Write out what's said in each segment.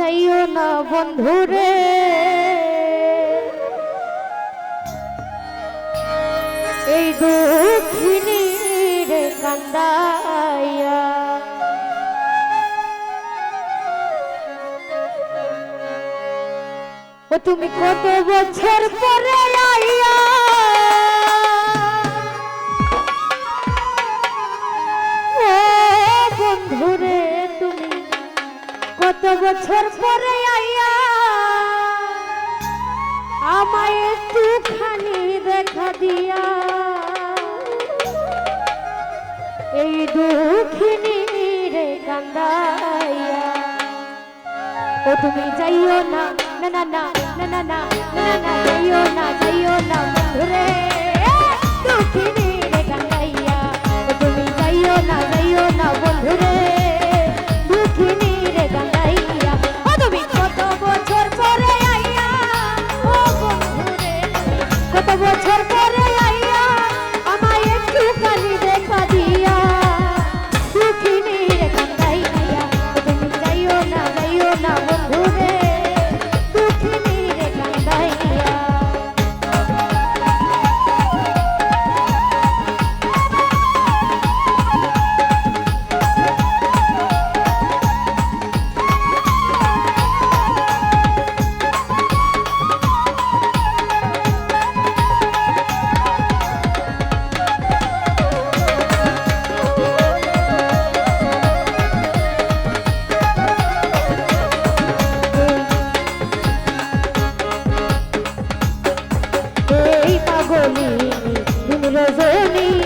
যাইও না বন্ধুরে। এই দুঃখিনীর কান্দাইয়া। ও তুমি কত বছর পরে আইয়া দিয়া এই দুঃখিনী রে কান্দাইয়া ও তুমি যাইও না না না না না না না না যাইও না যাইও না রে দুঃখিনী বছর পরে সজনী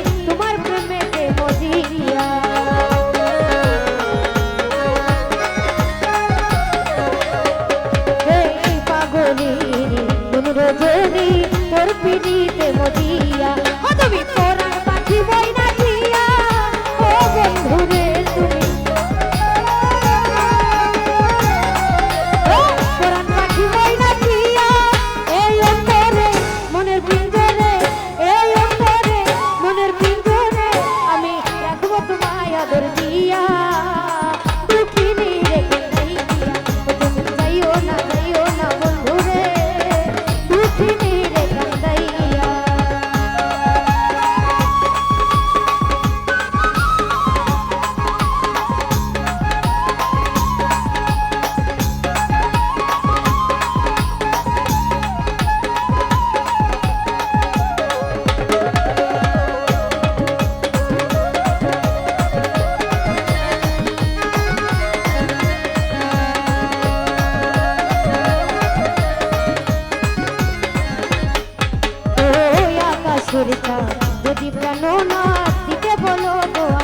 যদি প্রাণ না দিতে বলো দোয়া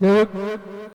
एक